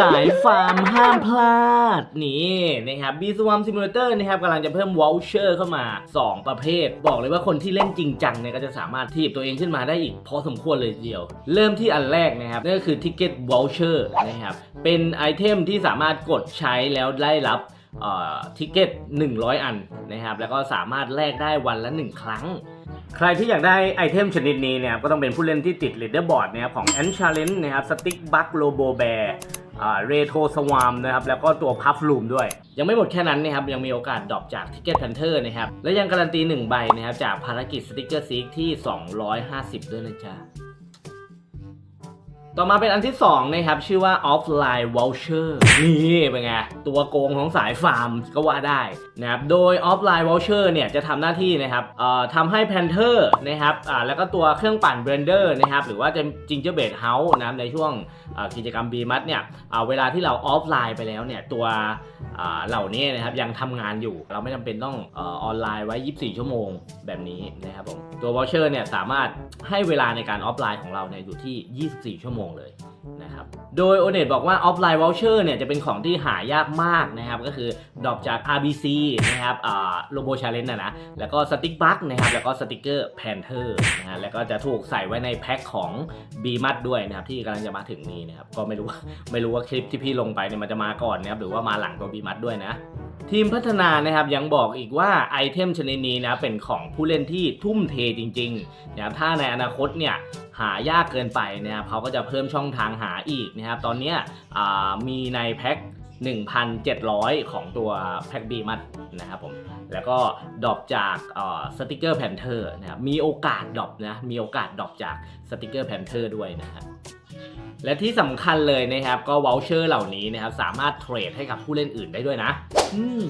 สายฟาร์มห้ามพลาด นี่นะครับ b s w a m Simulator นะครับกำลังจะเพิ่ม voucher เข้ามา 2 ประเภท บอกเลยว่าคนที่เล่นจริงจังเนี่ยก็จะสามารถทีบตัวเองขึ้นมาได้อีกพอสมควรเลยทีเดียว เริ่มที่อันแรกนะครับนั่นก็คือ Ticket Voucher นะครับเป็นไอเทมที่สามารถกดใช้แล้วได้รับทิกเก็ต 100 อันนะครับแล้วก็สามารถแลกได้วันละ 1 ครั้ง ใครที่อยากได้ไอเทมชนิดนี้เนี่ยก็ต้องเป็นผู้เล่นที่ติด leaderboard นะครับของ a n c h a l e n g e นะครับ Stick Bug Robo Bear เรโทสวามนะครับ แล้วก็ตัวพัฟลูมด้วย ยังไม่หมดแค่นั้นนะครับ ยังมีโอกาสดรอปจากทิกเก็ตแพนเทอร์นะครับ และยังการันตี 1 ใบนะครับ จากภารกิจสติกเกอร์ซีกที่ 250 ด้วยนะจ๊ะ ต่อมาเป็นอันที่2นะครับ ชื่อว่า Offline Voucher นี่เป็นไง ตัวโกงของสายฟาร์มก็ว่าได้นะครับ โดย Offline Voucher เนี่ยจะทำหน้าที่นะครับเอ่อทำให้ Panther นะครับอ่าแล้วก็ตัวเครื่องปั่น Blender นะครับ หรือว่าจะ Gingerbread House นะครับในช่วงกิจกรรม B มัดเนี่ยเวลาที่เราออฟไลน์ไปแล้วเนี่ยตัวเหล่านี้นะครับยังทำงานอยู่ เราไม่จำเป็นต้องออนไลน์ไว้ 24 ชั่วโมงแบบนี้นะครับผมตัว Voucher เนี่ยสามารถให้เวลาในการออฟไลน์ของเราเนี่ยอยู่ที่ 24 ชั่วโมงเลยนะครับ โดย o n e t บอกว่าออฟไลน์ Voucher เนี่ยจะเป็นของที่หายากมากนะครับ ก็คือดรอปจาก RBC นะครับอ่า Robo Challenge นะนะ แล้วก็สติ๊กบัคนะครับ แล้วก็สติกเกอร์ Panther นะฮะแล้วก็จะถูกใส่ไว้ในแพ็คของ B มัดด้วยนะครับ ที่กำลังจะมาถึงนี้นะครับ ก็ไม่รู้ไม่รู้ว่าคลิปที่พี่ลงไปเนี่ยมันจะมาก่อนนะครับหรือว่ามาหลังตัว B มัดด้วยนะทีมพัฒนานะครับยังบอกอีกว่าไอเทมชนิดนี้นะเป็นของผู้เล่นที่ทุ่มเทจริงๆนะครับถ้าในอนาคตเนี่ย หายากเกินไปนะครับเขาก็จะเพิ่มช่องทางหาอีกนะครับ ตอนนี้มีในแพ็ค1,700 ของตัวแพ็คบีมัดนะครับผม แล้วก็ดรอปจากสติกเกอร์แพนเทอร์นะครับ มีโอกาสดรอปนะ มีโอกาสดรอปจากสติกเกอร์แพนเทอร์ด้วยนะครับและที่สำคัญเลยนะครับ ก็วอลเชอร์เหล่านี้นะครับ สามารถเทรดให้กับผู้เล่นอื่นได้ด้วยนะ อืม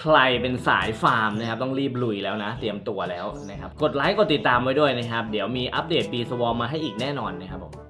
ใครเป็นสายฟาร์มนะครับต้องรีบลุยแล้วนะ เตรียมตัวแล้วนะครับ กดไลค์กดติดตามไว้ด้วยนะครับ เดี๋ยวมีอัปเดตปีสวอมมาให้อีกแน่นอนนะครับผม